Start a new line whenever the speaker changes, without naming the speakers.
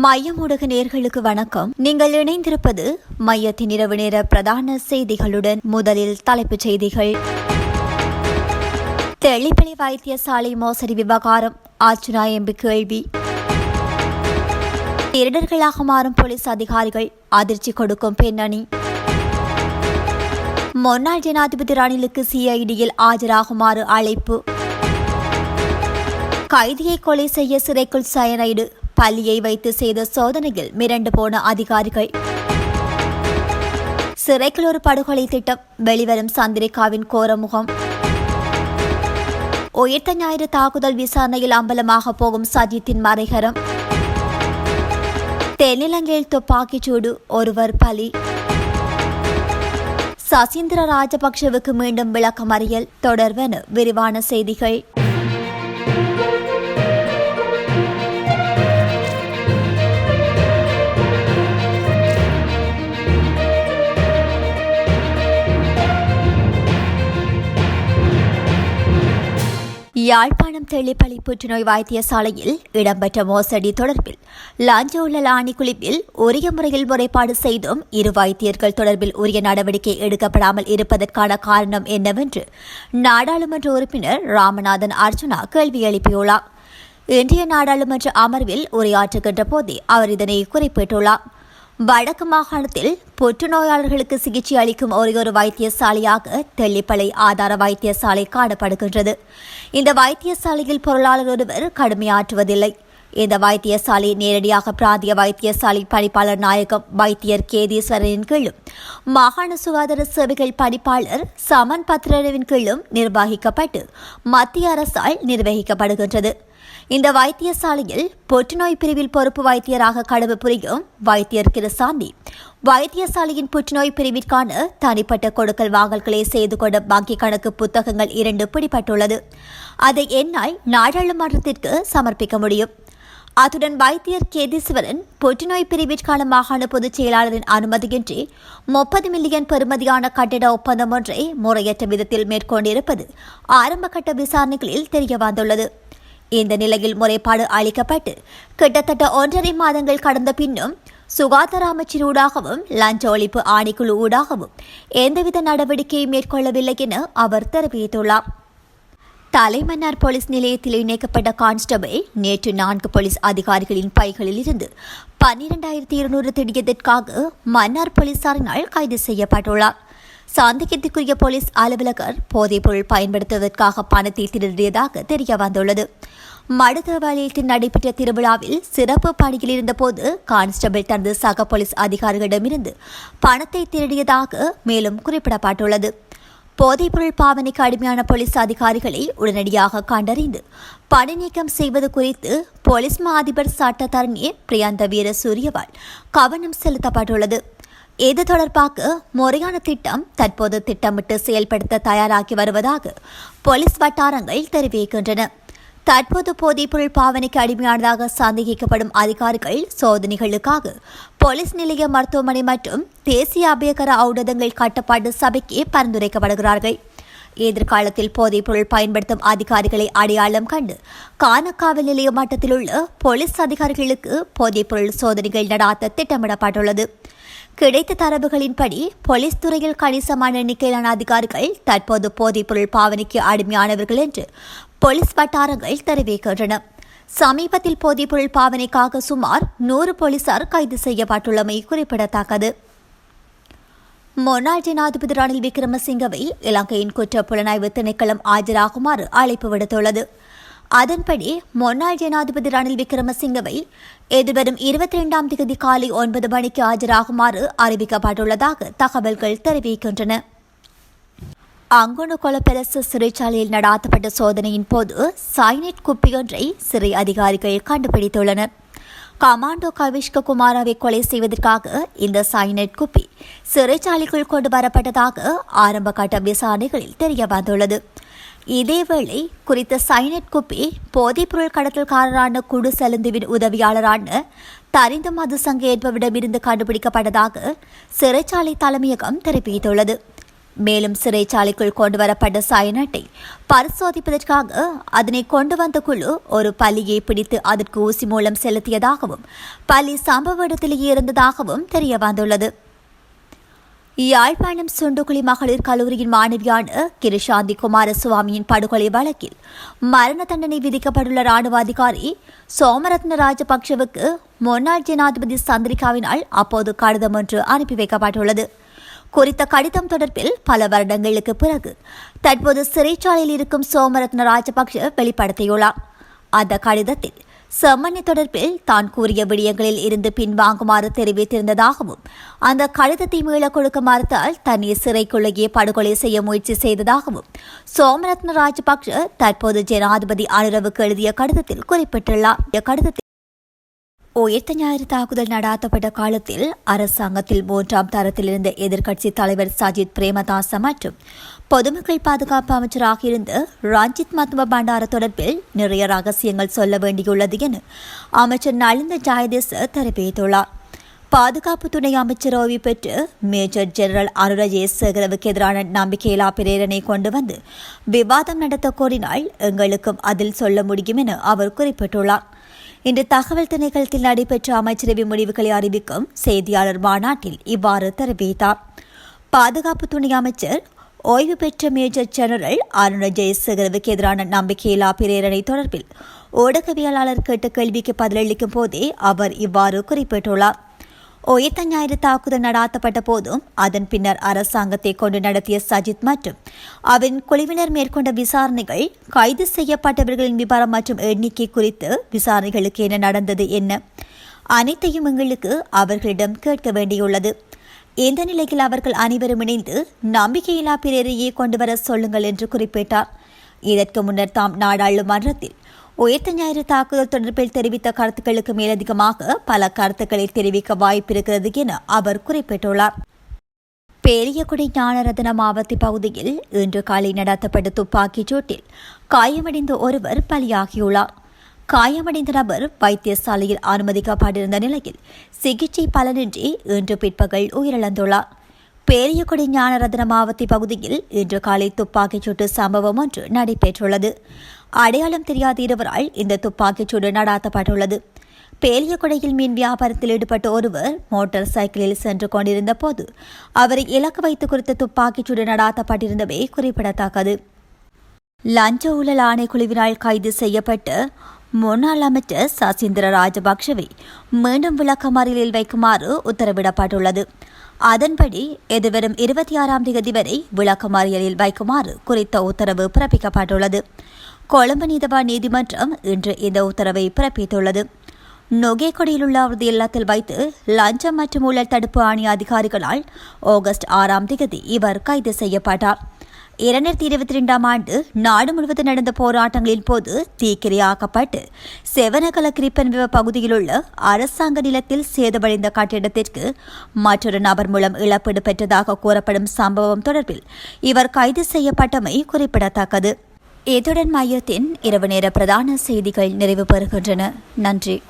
மையம் ஊடக நேர்களுக்கு வணக்கம். நீங்கள் இணைந்திருப்பது மையத்தின் இரவு நேர பிரதான செய்திகளுடன் முதலில் தலைப்புச் செய்திகள். தெளிப்பளி வைத்தியசாலை மோசடி விவகாரம் ஆச்சுனா எம்பி கேள்வி. திருடர்களாக மாறும் போலீஸ் அதிகாரிகள் அதிர்ச்சி கொடுக்கும் பெண்ணணி முன்னாள் ஜனாதிபதி ரணிலுக்கு சிஐடியில் ஆஜராகுமாறு அழைப்பு. கைதியை கொலை செய்ய சிறைக்குள் சயனைடு பள்ளியை வைத்து செய்த சோதனையில் மிரண்டு போன அதிகாரிகள். சிறைக்குள் ஒரு படுகொலை திட்டம் வெளிவரும் சந்திரிகாவின் கோரமுகம். உயிர்த்த ஞாயிறு தாக்குதல் விசாரணையில் அம்பலமாக போகும் சஜித்தின் மறைகரம். தென்னிலங்கையில் துப்பாக்கிச் சூடு ஒருவர் பலி. சசீந்திர ராஜபக்ஷவுக்கு மீண்டும் விளக்கமறியல் தொடர்வென விரிவான செய்திகள். யாழ்ப்பாணம் தெளிப்பள்ளி புற்றுநோய் வைத்தியசாலையில் இடம்பெற்ற மோசடி தொடர்பில் லஞ்ச ஊழல் ஆணைக்குழுவில் உரிய முறையில் முறைப்பாடு செய்தும் இரு வைத்தியர்கள் தொடர்பில் உரிய நடவடிக்கை எடுக்கப்படாமல் இருப்பதற்கான காரணம் என்னவென்று நாடாளுமன்ற உறுப்பினர் ராமநாதன் அர்ஜுனா கேள்வி எழுப்பியுள்ளார். இன்றைய நாடாளுமன்ற அமர்வில் உரையாற்றுகின்ற போதே அவர் இதனை குறிப்பிட்டுள்ளார். வடக்கு மாகாணத்தில் புற்றுநோயாளர்களுக்கு சிகிச்சை அளிக்கும் ஒரே ஒரு வைத்தியசாலையாக தெல்லிப்பளை ஆதார வைத்தியசாலை காணப்படுகின்றது. இந்த வைத்தியசாலையில் பொருளாளர் ஒருவர் கடுமையாற்றுவதில்லை இந்த வைத்தியசாலை நேரடியாக பிராந்திய வைத்தியசாலை பணிப்பாளர் நாயகம் வைத்தியர் கேதீஸ்வரனின் கீழும் மாகாண சுகாதார சேவைகள் பணிப்பாளர் சமன் பத்ரவின் கீழும் நிர்வகிக்கப்பட்டு மத்திய அரசால் நிர்வகிக்கப்படுகின்றது. இந்த வைத்தியசாலையில் புற்றுநோய் பிரிவில் பொறுப்பு வைத்தியராக கடவு புரியும் வைத்தியர் கிருசாந்தி. வைத்தியசாலையின் புற்றுநோய் பிரிவிற்கான தனிப்பட்ட கொடுக்கல் வாங்கல்களை செய்து கொண்ட வங்கி கணக்கு புத்தகங்கள் இரண்டு பிடிபட்டுள்ளது. அதை என்னால் நாடாளுமன்றத்திற்கு சமர்ப்பிக்க முடியும். அத்துடன் வைத்தியர் கேதீஸ்வரன் புற்றுநோய் பிரிவிற்கான மாகாண பொதுச் செயலாளரின் அனுமதியின்றி முப்பது மில்லியன் பெறுமதியான கட்டிட ஒப்பந்தம் ஒன்றை முறையற்ற விதத்தில் மேற்கொண்டிருப்பது ஆரம்பகட்ட விசாரணைகளில் தெரியவந்துள்ளது. இந்த நிலையில் முறைப்பாடு அளிக்கப்பட்டு கிட்டத்தட்ட ஒன்றரை மாதங்கள் கடந்த பின்னும் சுகாதார அமைச்சர் ஊடாகவும் லஞ்ச ஒழிப்பு ஆணைக்குழு ஊடாகவும் எந்தவித நடவடிக்கையும் மேற்கொள்ளவில்லை என அவர் தெரிவித்துள்ளார். தலைமன்னார் போலீஸ் நிலையத்தில் இணைக்கப்பட்ட கான்ஸ்டபிள் நேற்று நான்கு போலீஸ் அதிகாரிகளின் பைகளில் இருந்து பன்னிரெண்டாயிரத்தி இருநூறு திடியதற்காக மன்னார் போலீசாரினால் கைது செய்யப்பட்டுள்ளார். சந்தேகத்துக்குரிய போலீஸ் அலுவலகர் போதைப்பொருள் பயன்படுத்துவதற்காக பணத்தை திருடியதாக தெரிய வந்துள்ளது மடுதவாலயத்தில் நடைபெற்ற திருவிழாவில் சிறப்பு பணியில் இருந்தபோது கான்ஸ்டபிள் தனது சக போலீஸ் அதிகாரிகளிடமிருந்து பணத்தை திருடியதாக மேலும் குறிப்பிடப்பட்டுள்ளது. போதைப்பொருள் பாவனைக்கு அடிமையான போலீஸ் அதிகாரிகளை உடனடியாக கண்டறிந்து பணி நீக்கம் செய்வது குறித்து போலீஸ் மா அதிபர் சட்டத்தரணி பிரியாந்த வீர சூரியவால் கவனம் செலுத்தப்பட்டுள்ளது. இது தொடர்பாக முறையான திட்டம் தற்போது திட்டமிட்டு செயல்படுத்த தயாராகி வருவதாக போலீஸ் வட்டாரங்கள் தெரிவிக்கின்றன. தற்போது போதைப்பொருள் பாவனைக்கு அடிமையானதாக சந்தேகிக்கப்படும் அதிகாரிகள் சோதனைகளுக்காக போலீஸ் நிலைய மருத்துவமனை மற்றும் தேசிய அபயகர ஔடதங்கள் கட்டுப்பாட்டு சபைக்கு பரிந்துரைக்கப்படுகிறார்கள். எதிர்காலத்தில் போதைப்பொருள் பயன்படுத்தும் அதிகாரிகளை அடையாளம் கண்டு கானக்காவல் நிலைய மட்டத்தில் உள்ள போலீஸ் அதிகாரிகளுக்கு போதைப்பொருள் சோதனைகள் நடாத்த திட்டமிடப்பட்டுள்ளது. கிடைத்த தரவுகளின்படி போலீஸ் துறையில் கணிசமான எண்ணிக்கையிலான அதிகாரிகள் தற்போது போதைப்பொருள் பாவனைக்கு அடிமையானவர்கள் என்று போலீஸ் வட்டாரங்கள் தெரிவிக்கின்றன. சமீபத்தில் போதைப்பொருள் பாவனைக்காக சுமார் நூறு போலீசார் கைது செய்யப்பட்டுள்ளமை குறிப்பிடத்தக்கது. முன்னாள் ஜனாதிபதி ரணில் விக்ரமசிங்கவை இலங்கையின் குற்ற புலனாய்வு திணைக்களம் ஆஜராகுமாறு அழைப்பு விடுத்துள்ளது. அதன்படி முன்னாள் ஜனாதிபதி ரணில் விக்ரமசிங்கவை எதிர்வரும் இருபத்தி இரண்டாம் தேதி காலை ஒன்பது மணிக்கு ஆஜராகுமாறு அறிவிக்கப்பட்டுள்ளதாக தகவல்கள் தெரிவிக்கின்றன. அங்குண பிரச சிறைச்சாலையில் நடாத்தப்பட்ட சோதனையின் போது சைனைட் குப்பியொன்றை சிறை அதிகாரிகள் கண்டுபிடித்துள்ளனர் கமாண்டோ கவிஷ்க குமாராவை கொலை செய்வதற்காக இந்த சைனைட் குப்பி சிறைச்சாலைக்குள் கொண்டு வரப்பட்டதாக ஆரம்ப கட்ட விசாரணைகளில் தெரிய வந்துள்ளது இதேவேளை குறித்த சைனட் குப்பி போதைப்பொருள் கடத்தல்காரரான குடு செலுந்துவின் உதவியாளரான தரிந்த மதுசங்க என்பவரிடமிருந்து கண்டுபிடிக்கப்பட்டதாக சிறைச்சாலை தலைமையகம் தெரிவித்துள்ளது. மேலும் சிறைச்சாலைக்குள் கொண்டு வரப்பட்ட சயனட்டை பரிசோதிப்பதற்காக அதனை கொண்டு வந்த குழு ஒரு பலியை பிடித்து அதற்கு ஊசி மூலம் செலுத்தியதாகவும் பலி சம்பவ இடத்திலேயே இருந்ததாகவும் தெரிய வந்துள்ளது யாழ்ப்பாணம் சுண்டுகுளி மகளிர் கல்லூரியின் மாணவியான கிருஷாந்தி குமாரசுவாமியின் படுகொலை வழக்கில் மரண தண்டனை விதிக்கப்பட்டுள்ள ராணுவ அதிகாரி சோமரத்ன ராஜபக்சவுக்கு முன்னாள் ஜனாதிபதி சந்திரிகாவினால் அப்போது கடிதம் ஒன்று அனுப்பி வைக்கப்பட்டுள்ளது குறித்த கடிதம் தொடர்பில் பல வருடங்களுக்கு பிறகு தற்போது சிறைச்சாலையில் இருக்கும் சோமரத்ன ராஜபக்ஷ வெளிப்படுத்தியுள்ளார் அந்த கடிதத்தில் செம்மணி தொடர்பில் தான் கூறிய விடயங்களில் இருந்து பின்வாங்குமாறு தெரிவித்திருந்ததாகவும் அந்த கடிதத்தை மீள கொடுக்க மறுத்தால் தன்னை சிறைக்குள்ளேயே படுகொலை செய்ய முயற்சி செய்ததாகவும் சோமரத்ன ராஜபக்ஷ தற்போது ஜனாதிபதி அனுரவுக்கு எழுதிய கடிதத்தில் குறிப்பிட்டுள்ளார். கடிதத்தில் உயிர்த்த ஞாயிறு தாக்குதல் நடாத்தப்பட்ட காலத்தில் அரசாங்கத்தில் மூன்றாம் தரத்தில் இருந்த எதிர்க்கட்சி தலைவர் சஜித் பிரேமதாச மற்றும் பொதுமக்கள் பாதுகாப்பு அமைச்சராக இருந்த ரஞ்சித் மத்துவ பண்டார தொடர்பில் நிறைய ரகசியங்கள் சொல்ல வேண்டியுள்ளது என அமைச்சர் நலிந்த ஜாயதேச தெரிவித்துள்ளார். பாதுகாப்பு துணை அமைச்சர் ஓய்வு பெற்று மேஜர் ஜெனரல் அனுர ஜெயசேகரவுக்கு எதிரான நம்பிக்கையில்லா பிரேரணை கொண்டு வந்து விவாதம் நடத்த கோரினால் எங்களுக்கும் அதில் சொல்ல முடியும் என அவர் குறிப்பிட்டுள்ளார். இன்று தகவல் திணைக்களத்தில் நடைபெற்ற அமைச்சரவை முடிவுகளை அறிவிக்கும் செய்தியாளர் மாநாட்டில் இவ்வாறு தெரிவித்தார். பாதுகாப்பு துணை அமைச்சர் ஓய்வு பெற்ற மேஜர் ஜெனரல் அருண ஜெயசேகரவுக்கு எதிரான நம்பிக்கையில்லா பிரேரணை தொடர்பில் ஊடகவியலாளர் கேட்ட கேள்விக்கு பதிலளிக்கும் போதே அவர் இவ்வாறு குறிப்பிட்டுள்ளார். உயிர்த்த ஞாயிறு தாக்குதல் நடாத்தப்பட்ட போதும் அதன் பின்னர் அரசாங்கத்தை கொண்டு நடத்திய சஜித் மற்றும் அவன் குழுவினர் மேற்கொண்ட விசாரணைகள் கைது செய்யப்பட்டவர்களின் விவரம் மற்றும் எண்ணிக்கை குறித்து விசாரணைகளுக்கு என்ன நடந்தது என்ன அனைத்தையும் எங்களுக்கு அவர்களிடம் கேட்க வேண்டியுள்ளது. இந்த நிலையில் அவர்கள் அனைவரும் இணைந்து நம்பிக்கையில்லா பிறரையே கொண்டு வர சொல்லுங்கள் என்று குறிப்பிட்டார். இதற்கு முன்னர் தாம் நாடாளுமன்றத்தில் உயர்த்த ஞாயிறு தாக்குதல் தொடர்பில் தெரிவித்த கருத்துக்களுக்கு மேலதிகமாக பல கருத்துக்களை தெரிவிக்க வாய்ப்பிருக்கிறது என அவர் குறிப்பிட்டுள்ளார். பேரியகுடி ஞானரத்ன மாவத்தி பகுதியில் இன்று காலை நடத்தப்பட்ட துப்பாக்கிச் சூட்டில் காயமடைந்த ஒருவர் பலியாகியுள்ளார். காயமடைந்த நபர் வைத்தியசாலையில் அனுமதிக்கப்பட்டிருந்த நிலையில் சிகிச்சை பலனின்றி இன்று பிற்பகல் உயிரிழந்துள்ளார். பேரியகுடி ஞானரத்ன மாவத்தி பகுதியில் இன்று காலை துப்பாக்கிச் சூட்டு சம்பவம் ஒன்று நடைபெற்றுள்ளது. அடையாளம் தெரியாத இருவரால் இந்த துப்பாக்கிச் சூடு நடாத்தப்பட்டுள்ளது. பேலியகுடையில் மீன் வியாபாரத்தில் ஈடுபட்ட ஒருவர் மோட்டார் சைக்கிளில் சென்று கொண்டிருந்த போது அவரை இலக்கு வைத்து குறித்த துப்பாக்கிச் சூடு நடாத்தப்பட்டிருந்தவை குறிப்பிடத்தக்கது. லஞ்ச ஊழல் ஆணைக்குழுவினால் கைது செய்யப்பட்ட முன்னாள் அமைச்சர் சசீந்திர ராஜபக்சவை மீண்டும் விளக்கமறியலில் வைக்குமாறு உத்தரவிடப்பட்டுள்ளது. அதன்படி எதிர்வரும் இருபத்தி ஆறாம் தேதி வரை விளக்கமறியலில் வைக்குமாறு குறித்த உத்தரவு பிறப்பிக்கப்பட்டுள்ளது. கொழும்பு நீதவான் நீதிமன்றம் இன்று இந்த உத்தரவை பிறப்பித்துள்ளது. நொகேகொடியில் உள்ள அவரது இல்லத்தில் வைத்து லஞ்சம் மற்றும் ஊழல் தடுப்பு ஆணைய அதிகாரிகளால் ஆகஸ்ட் ஆறாம் தேதி இவர் கைது செய்யப்பட்டார். இரண்டாயிரத்தி இருபத்தி ரெண்டாம் ஆண்டு நாடு முழுவதும் நடந்த போராட்டங்களின் போது தீக்கிரையாக்கப்பட்டு செவனகல கிரிப்பன்விவ பகுதியில் உள்ள அரசாங்க நிலத்தில் சேதமடைந்த கட்டிடத்திற்கு மற்றொரு நபர் மூலம் இழப்பீடு பெற்றதாக கூறப்படும் சம்பவம் தொடர்பில் இவர் கைது செய்யப்பட்டமை குறிப்பிடத்தக்கது. இத்துடன் மையத்தின் இரவு நேர பிரதான செய்திகள் நிறைவு பெறுகின்றன. நன்றி.